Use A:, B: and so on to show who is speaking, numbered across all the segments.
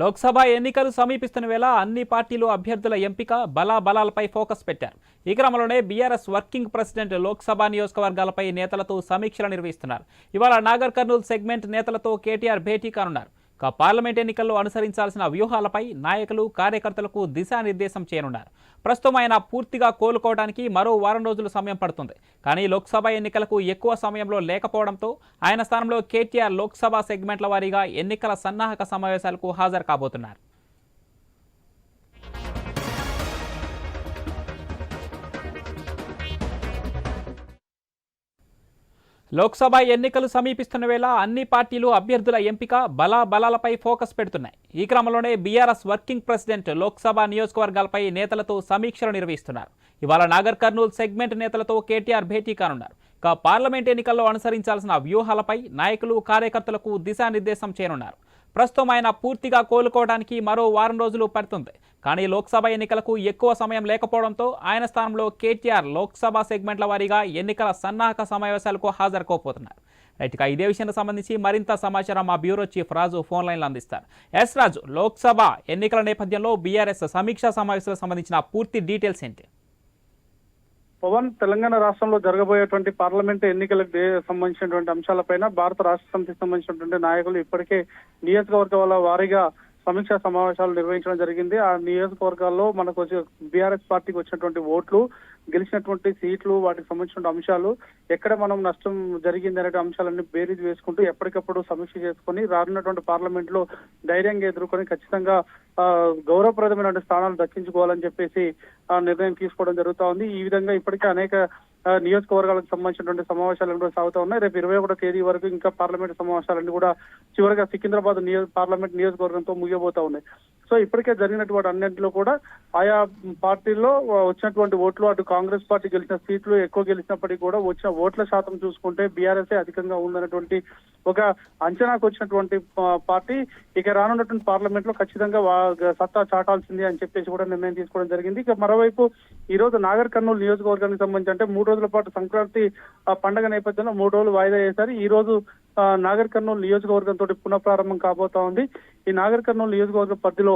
A: లోక్సభ ఎన్నికలు సమీపిస్తున్న వేళ అన్ని పార్టీలు అభ్యర్థుల ఎంపిక బలా బలాలపై ఫోకస్ పెట్టారు. ఈ క్రమంలోనే బీఆర్ఎస్ వర్కింగ్ ప్రెసిడెంట్ లోక్సభ నియోజకవర్గాలపై నేతలతో సమీక్షలు నిర్వహిస్తున్నారు. ఇవాళ నాగర్ కర్నూల్ సెగ్మెంట్ నేతలతో కేటీఆర్ భేటీ కానున్నారు. పార్లమెంట్ ఎన్నికల్లో అనుసరించాల్సిన వ్యూహాలపై నాయకులు కార్యకర్తలకు దిశానిర్దేశం చేయనున్నారు. ప్రస్తుతం ఆయన పూర్తిగా కోలుకోవడానికి మరో వారం రోజులు సమయం పడుతుంది. కానీ లోక్సభ ఎన్నికలకు ఎక్కువ సమయంలో లేకపోవడంతో ఆయన స్థానంలో కేటీఆర్ లోక్సభ సెగ్మెంట్ల వారీగా ఎన్నికల సన్నాహక సమావేశాలకు హాజరు కాబోతున్నారు. లోక్సభ ఎన్నికలు సమీపిస్తున్న వేళ అన్ని పార్టీలు అభ్యర్థుల ఎంపిక బలా బలాలపై ఫోకస్ పెడుతున్నాయి. ఈ క్రమంలోనే బీఆర్ఎస్ వర్కింగ్ ప్రెసిడెంట్ లోక్సభ నియోజకవర్గాలపై నేతలతో సమీక్షలు నిర్వహిస్తున్నారు. ఇవాళ నాగర్ కర్నూల్ సెగ్మెంట్ నేతలతో కేటీఆర్ భేటీ కానున్నారు. ఇక పార్లమెంట్ ఎన్నికల్లో అనుసరించాల్సిన వ్యూహాలపై నాయకులు కార్యకర్తలకు దిశానిర్దేశం చేయనున్నారు. ప్రస్తుతం ఆయన పూర్తిగా కోలుకోవడానికి మరో వారం రోజులు పడుతుంది. కానీ లోక్సభ ఎన్నికలకు ఎక్కువ సమయం లేకపోవడంతో ఆయన స్థానంలో కేటీఆర్ లోక్సభ సెగ్మెంట్ల వారీగా ఎన్నికల సన్నాహక సమావేశాలకు హాజరుకోపోతున్నారు రైట్గా ఇదే విషయానికి సంబంధించి మరింత సమాచారం మా బ్యూరో చీఫ్ రాజు ఫోన్ లైన్లో అందిస్తారు. ఎస్ రాజు లోక్సభ ఎన్నికల నేపథ్యంలో బీఆర్ఎస్ సమీక్షా సమావేశాలకు సంబంధించిన పూర్తి డీటెయిల్స్ ఏంటి?
B: పవన్ తెలంగాణ రాష్ట్రంలో జరగబోయేటువంటి పార్లమెంట్ ఎన్నికలకు సంబంధించినటువంటి అంశాలపైన భారత రాష్ట్ర సమితికి సంబంధించినటువంటి నాయకులు ఇప్పటికే నియోజకవర్గాల వారీగా సమీక్షా సమావేశాలు నిర్వహించడం జరిగింది. ఆ నియోజకవర్గాల్లో మనకు బీఆర్ఎస్ పార్టీకి వచ్చినటువంటి ఓట్లు గెలిచినటువంటి సీట్లు వాటికి సంబంధించిన అంశాలు ఎక్కడ మనం నష్టం జరిగింది అనే అంశాలన్నీ బేరీజ్ వేసుకుంటూ ఎప్పటికప్పుడు సమీక్ష చేసుకొని రానున్నటువంటి పార్లమెంట్లో ధైర్యంగా ఎదుర్కొని ఖచ్చితంగా ఆ, గౌరవప్రదమైన స్థానాలు దక్కించుకోవాలని చెప్పేసి ఆ, నిర్ణయం తీసుకోవడం జరుగుతా ఉంది. ఈ విధంగా ఇప్పటికే అనేక నియోజకవర్గాలకు సంబంధించినటువంటి సమావేశాలు కూడా సాగుతూ ఉన్నాయి. రేపు ఇరవై ఒకటో తేదీ వరకు ఇంకా పార్లమెంట్ సమావేశాలన్నీ కూడా చివరిగా సికింద్రాబాద్ నియో పార్లమెంట్ నియోజకవర్గంతో ముగియబోతా ఉన్నాయి. సో ఇప్పటికే జరిగినటువంటి అన్నింటిలో కూడా ఆయా పార్టీల్లో వచ్చినటువంటి ఓట్లు అటు కాంగ్రెస్ పార్టీ గెలిచిన సీట్లు ఎక్కువ గెలిచినప్పటికీ కూడా వచ్చిన ఓట్ల శాతం చూసుకుంటే బీఆర్ఎస్ అధికంగా ఉందన్నటువంటి ఒక అంచనాకు వచ్చినటువంటి పార్టీ. ఇక రానున్నటువంటి పార్లమెంట్లో ఖచ్చితంగా సత్తా చాటాల్సింది అని చెప్పేసి కూడా నిర్ణయం తీసుకోవడం జరిగింది. ఇక మరోవైపు ఈ రోజు నాగర్ కర్నూలు నియోజకవర్గానికి సంబంధించి అంటే మూడు రోజుల పాటు సంక్రాంతి ఆ, పండగ నేపథ్యంలో మూడు రోజులు వాయిదా వేశారు. ఈ రోజు నాగర్ కర్నూలు నియోజకవర్గం తోటి పునఃప్రారంభం కాబోతా ఉంది. ఈ నాగర్ కర్నూలు నియోజకవర్గ పరిధిలో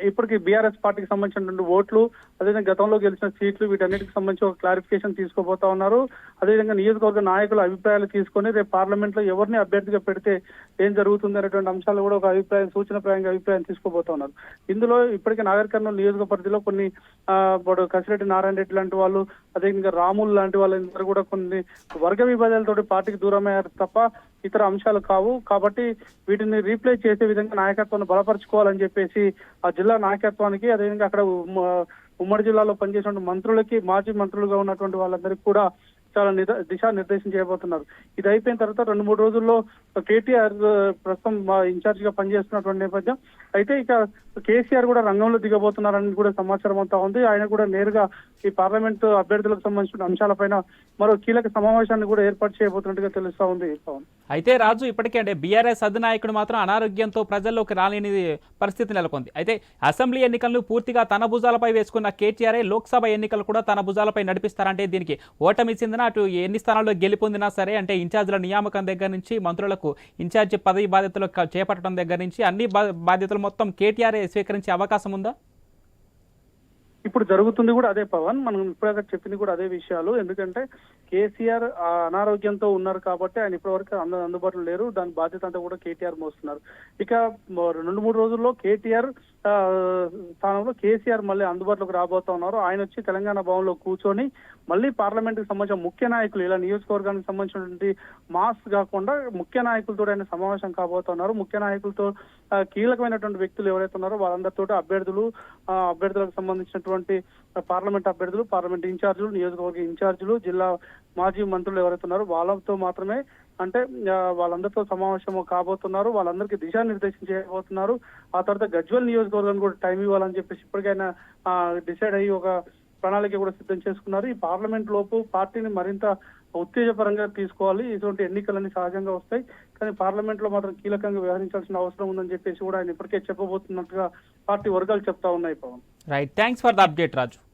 B: ఇప్పటికి బీఆర్ఎస్ పార్టీకి సంబంధించినటువంటి ఓట్లు అదేవిధంగా గతంలో గెలిచిన సీట్లు వీటన్నిటికి సంబంధించి ఒక క్లారిఫికేషన్ తీసుకోబోతా ఉన్నారు. అదేవిధంగా నియోజకవర్గ నాయకుల అభిప్రాయాలు తీసుకొని రేపు పార్లమెంట్లో ఎవరిని అభ్యర్థిగా పెడితే ఏం జరుగుతుంది అనేటువంటి అంశాలు కూడా ఒక అభిప్రాయం సూచనప్రాయంగా అభిప్రాయం తీసుకోబోతా ఉన్నారు. ఇందులో ఇప్పటికే నాగర్ కర్నూలు నియోజక పరిధిలో కొన్ని ఇప్పుడు కసిరెడ్డి నారాయణ రెడ్డి లాంటి వాళ్ళు అదేవిధంగా రాములు లాంటి వాళ్ళందరూ కూడా కొన్ని వర్గ విభేదాలతోటి పార్టీకి దూరమయ్యారు తప్ప ఇతర అంశాలు కావు. కాబట్టి వీటిని రీప్లేస్ చేసే విధంగా నాయకత్వాన్ని బలపరచుకోవాలని చెప్పేసి ఆ జిల్లా నాయకత్వానికి అదేవిధంగా అక్కడ ఉమ్మడి జిల్లాలో పనిచేసిన మంత్రులకి మాజీ మంత్రులుగా ఉన్నటువంటి వాళ్ళందరికీ కూడా చాలా నిద దిశా నిర్దేశం చేయబోతున్నారు. ఇది అయిపోయిన తర్వాత రెండు మూడు రోజుల్లో కేటీఆర్ ప్రస్తుతం ఇన్ఛార్జ్గా పనిచేస్తున్నటువంటి నేపథ్యం. అయితే ఇక కేసీఆర్ కూడా రంగంలో దిగబోతున్నారని కూడా సమాచారం అంతా ఉంది. ఆయన కూడా నేరుగా ఈ పార్లమెంట్ అభ్యర్థులకు సంబంధించిన అంశాలపైన మరో కీలక సమావేశాన్ని కూడా ఏర్పాటు చేయబోతున్నట్టుగా తెలుస్తా ఉంది పవన్.
A: అయితే రాజు ఇప్పటికే అంటే బీఆర్ఎస్ అధినాయకుడు మాత్రం అనారోగ్యంతో ప్రజల్లోకి రాలేని పరిస్థితి నెలకొంది. అయితే అసెంబ్లీ ఎన్నికలను పూర్తిగా తన భుజాలపై వేసుకున్న కేటీఆర్ఏ లోక్సభ ఎన్నికలు కూడా తన భుజాలపై నడిపిస్తారంటే దీనికి ఓటమి చెందిన అటు ఎన్ని స్థానాల్లో గెలుపొందినా సరే అంటే ఇన్ఛార్జీల నియామకం దగ్గర నుంచి మంత్రులకు ఇన్ఛార్జి పదవి బాధ్యతలు చేపట్టడం దగ్గర నుంచి అన్ని బాధ్యతలు మొత్తం కేటీఆర్ఏ స్వీకరించే అవకాశం ఉందా?
B: ఇప్పుడు జరుగుతుంది కూడా అదే పవన్. మనం ఇప్పుడే చెప్పింది కూడా అదే విషయాలు. ఎందుకంటే కేసీఆర్ అనారోగ్యంతో ఉన్నారు కాబట్టి ఆయన ఇప్పటివరకు అందు అందుబాటులో లేరు. దాని బాధ్యత అంతా కూడా కేటీఆర్ మోస్తున్నారు. ఇక రెండు మూడు రోజుల్లో కేటీఆర్ స్థానంలో కేసీఆర్ మళ్ళీ అందుబాటులోకి రాబోతా ఉన్నారు. ఆయన వచ్చి తెలంగాణ భవన్లో కూర్చొని మళ్ళీ పార్లమెంట్కి సంబంధించిన ముఖ్య నాయకులు ఇలా నియోజకవర్గానికి సంబంధించినటువంటి మాస్ కాకుండా ముఖ్య నాయకులతో ఆయన సమావేశం కాబోతున్నారు ముఖ్య నాయకులతో కీలకమైనటువంటి వ్యక్తులు ఎవరైతే ఉన్నారో వాళ్ళందరితో అభ్యర్థులు అభ్యర్థులకు సంబంధించినటువంటి పార్లమెంట్ అభ్యర్థులు పార్లమెంట్ ఇన్ఛార్జీలు నియోజకవర్గ ఇన్ఛార్జీలు జిల్లా మాజీ మంత్రులు ఎవరైతే ఉన్నారో వాళ్ళతో మాత్రమే అంటే వాళ్ళందరితో సమావేశం కాబోతున్నారు. వాళ్ళందరికీ దిశానిర్దేశం చేయబోతున్నారు. ఆ తర్వాత గజ్వల్ నియోజకవర్గం కూడా టైం ఇవ్వాలని చెప్పేసి ఇప్పటికైనా డిసైడ్ అయ్యి ఒక ప్రణాళిక కూడా సిద్ధం చేసుకున్నారు. ఈ పార్లమెంట్ లోపు పార్టీని మరింత ఉత్తేజపరంగా తీసుకోవాలి. ఇటువంటి ఎన్నికలన్నీ సహజంగా వస్తాయి. కానీ పార్లమెంట్లో మాత్రం కీలకంగా వ్యవహరించాల్సిన అవసరం ఉందని చెప్పేసి కూడా ఆయన ఇప్పటికే చెప్పబోతున్నట్టుగా పార్టీ వర్గాలు చెప్తా ఉన్నాయి Pawan.
A: Right thanks for the update Raju